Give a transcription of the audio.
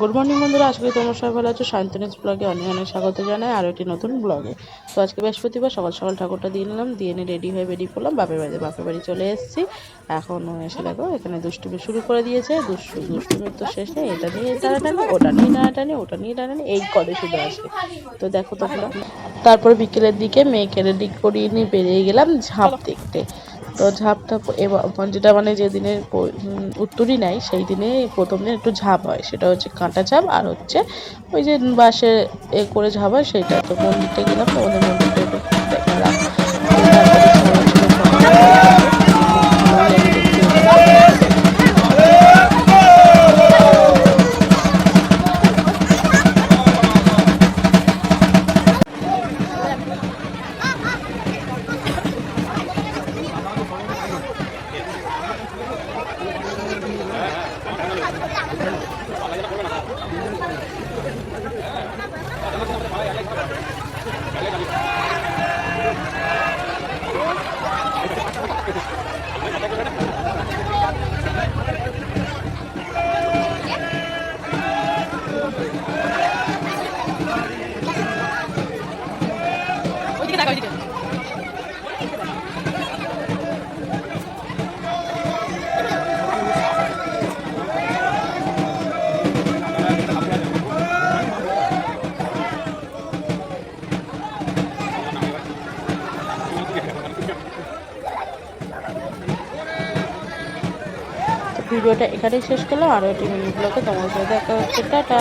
Good morning বন্ধুরা। আজকে তোমরা সবাই ভালো আছো। শান্তিনেস ব্লগে অনেক অনেক স্বাগত জানাই আরও একটি নতুন ব্লগে। তো আজকে বৃহস্পতিবার সকাল সকাল ঠাকুরটা দিয়ে নিলাম, দিয়ে নিয়ে রেডি হয়ে বেরিয়ে পড়লাম। বাপের বাড়িতে, বাপের বাড়ি চলে এসেছি। এখন এসে দেখো, এখানে দুষ্টুমি শুরু করে দিয়েছে। দুষ্টু, দুষ্টুমির তো শেষ নেই। এটা নিয়ে টানাটানি, ওটা নিয়ে টানাটানি, ওটা নিয়ে টানাটানি, এই করে শুধু আজকে। তো দেখো তোমরা। তারপর বিকেলের দিকে মেয়েকে রেডি করিয়ে নিয়ে বেরিয়ে গেলাম ঝাঁপ দেখতে। তো ঝাঁপটা এবার যেটা মানে যেদিনের প- উত্তরই নেয়, সেই দিনে প্রথম দিন একটু ঝাঁপ হয়। সেটা হচ্ছে কাঁটা ঝাঁপ আর হচ্ছে ওই যে বাসে এ করে ঝাঁপ হয় সেটা তো মন্দিরটা গেলাম, তো ওদের মন্দিরটা দেখলাম। তো ভিডিওটা এখানেই শেষ করলাম। আরও একটি মিনি ব্লগে তোমার সাথে দেখা হচ্ছে। টাটা।